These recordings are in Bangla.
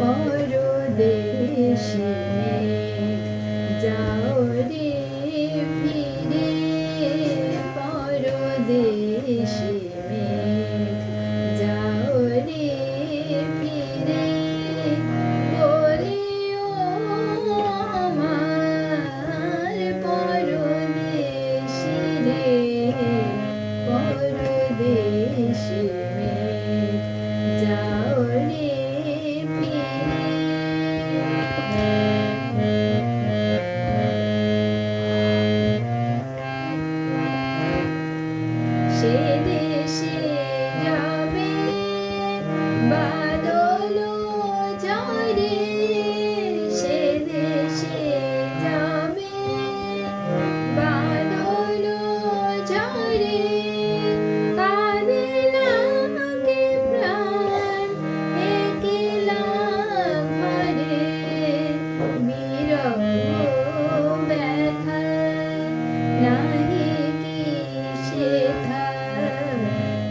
পরদেশি যাও রে ফিরে পরদেশি যাও রে ফিরে। বলিও আমার পরদেশি রে পরদেশি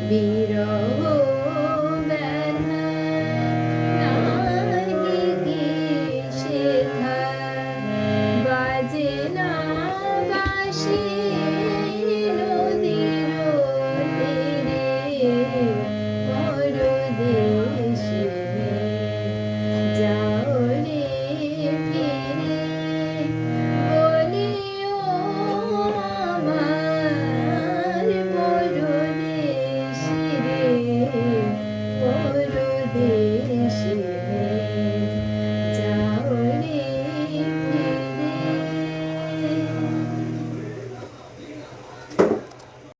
বিরহ